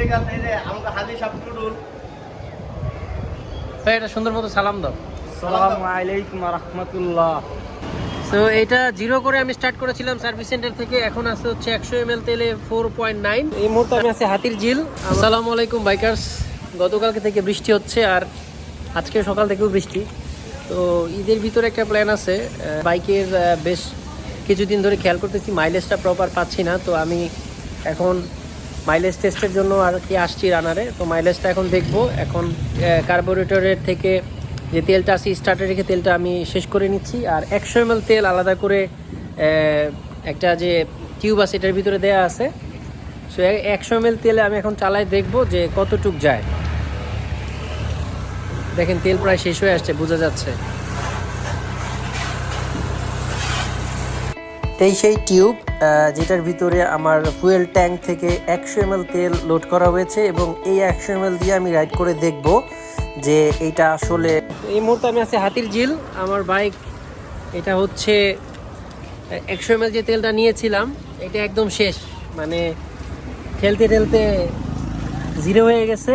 ঠিক আছে এই যে আমাকে হাজি সাহেব টুডুল ভাই এটা সুন্দর মতো সালাম দাও। আসসালামু আলাইকুম রহমতুল্লাহ। তো এটা জিরো করে আমি স্টার্ট করেছিলাম সার্ভিস সেন্টার থেকে এখন আছে হচ্ছে একশো এম এল তেলে ফোর পয়েন্ট নাইন এই মুহূর্তে আমি আছি হাতির ঝিল। আসসালামু আলাইকুম বাইকার্স গতকালকে থেকে বৃষ্টি হচ্ছে আর আজকে সকাল থেকেও বৃষ্টি। তো ঈদের ভিতরে একটা প্ল্যান আছে। বাইকের বেশ কিছুদিন ধরে খেয়াল করতেছি মাইলেজটা প্রপার পাচ্ছি না। তো আমি এখন মাইলেজ টেস্টের জন্য আর কি আসছি রানারে তো মাইলেজটা এখন দেখব। এখন কার্বোরেটরের থেকে যে তেলটা আছে স্টার্টে রেখে তেলটা আমি শেষ করে নিচ্ছি। আর একশো এম তেল আলাদা করে একটা যে টিউব আছে, এটার ভিতরে দেয়া আছে। সো একশো এম তেলে আমি এখন চালাই দেখব যে কতটুক যায়। দেখেন, তেল প্রায় শেষ হয়ে আসছে, বোঝা যাচ্ছে। এই সেই টিউব যেটার ভিতরে আমার ফুয়েল ট্যাঙ্ক থেকে একশো এম তেল লোড করা হয়েছে এবং এই একশো এম দিয়ে আমি রাইড করে দেখব যে এইটা আসলে এই মুহূর্তে আমি আছি হাতির ঝিল। আমার বাইক, এটা হচ্ছে একশো এম যে তেলটা নিয়েছিলাম, এটা একদম শেষ। মানে ঠেলতে ঠেলতে জিরো হয়ে গেছে।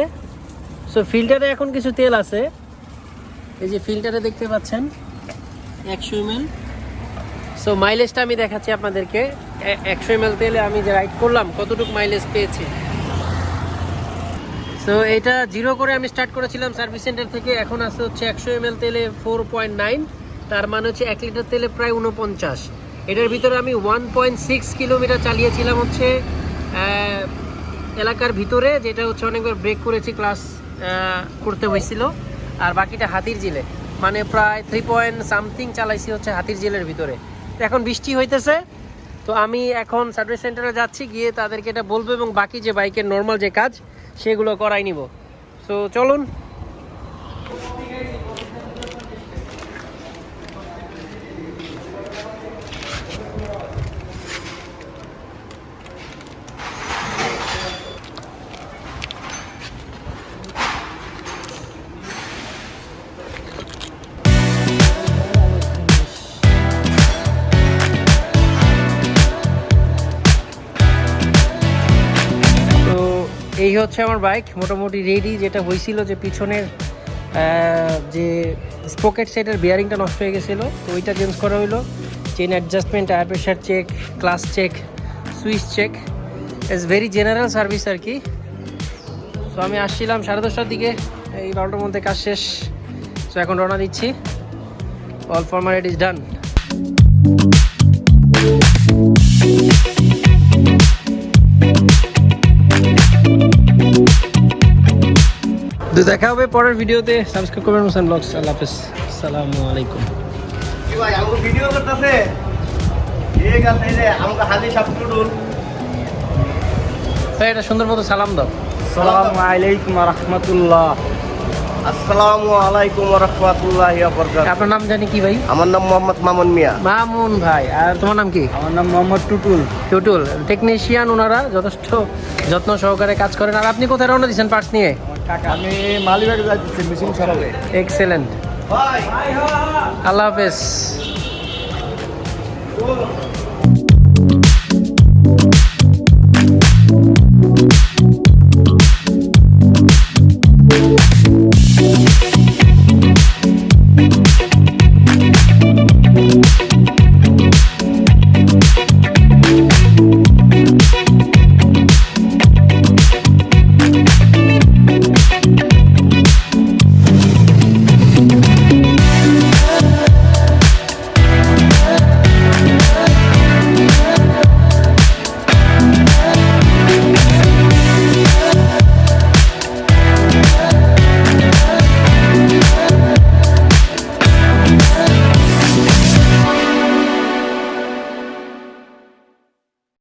সো ফিল্টারে এখন কিছু তেল আছে। এই যে ফিল্টারে দেখতে পাচ্ছেন, একশো এম সো মাইলেজটা আমি দেখাচ্ছি আপনাদেরকে। একশো এম তেলে আমি যে রাইড করলাম, কতটুকু মাইলেজ পেয়েছি? সো এটা জিরো করে আমি স্টার্ট করেছিলাম সার্ভিস সেন্টার থেকে। এখন আসছে হচ্ছে একশো এম তেলে ফোর পয়েন্ট নাইন তার মানে হচ্ছে এক লিটার তেলে প্রায় উনপঞ্চাশ এটার ভিতরে আমি ওয়ান পয়েন্ট সিক্স কিলোমিটার চালিয়েছিলাম হচ্ছে এলাকার ভিতরে, যেটা হচ্ছে অনেকবার ব্রেক করেছি ক্লাস করতে হয়েছিল। আর বাকিটা হাতির জিলে মানে প্রায় থ্রি পয়েন্ট সামথিং চালাইছি হচ্ছে হাতির জেলের ভিতরে। এখন বৃষ্টি হইতেছে, তো আমি এখন সার্ভিস সেন্টারে যাচ্ছি, গিয়ে তাদেরকে এটা বলব এবং বাকি যে বাইকের নর্মাল যে কাজ, সেগুলো করাই নিব। সো চলুন। এই হচ্ছে আমার বাইক মোটামুটি রেডি যেটা হয়েছিল যে পিছনের যে স্পকেট সেটের বিয়ারিংটা নষ্ট হয়ে গেছিল, তো ওইটা চেঞ্জ করা হলো chain adjustment tyre pressure check class check switch check is very general service আর কি। তো আমি আসছিলাম সাড়ে দশটার দিকে, এই বারোটার মধ্যে কাজ শেষ। তো এখন রওনা দিচ্ছি। অল ফর্মালিটি ইজ ডান তো দেখা হবে পরের ভিডিওতে। সাবস্ক্রাইব করবেন মোসান ব্লগস। আল্লাহ হাফেজ। আসসালামু আলাইকুম। ভাই আমাকে ভিডিও করতেছে? ঠিক আছে এই আমাকে হাজি সাহেব ভাই এটা সুন্দর মতো সালাম দাও। আসসালামু আলাইকুম রহমতুল্লাহ। আসসালামু আলাইকুম রহমতুল্লাহি বরকাত আপনার নাম জানি কি ভাই? আমার নাম মোহাম্মদ মামুন মিয়া। মামুন ভাই। আর তোমার নাম কি? আমার নাম মোহাম্মদ টুটুল। টুটুল। টেকনিশিয়ান ওনারা যথেষ্ট যত্ন সহকারে কাজ করেন। আর আপনি কোথায় রওনা দিচ্ছেন পার্টস নিয়ে? আমি মালিবাগে যাচ্ছি মেশিন সরাবে। এক্সেলেন্ট আল্লাহ হাফেজ।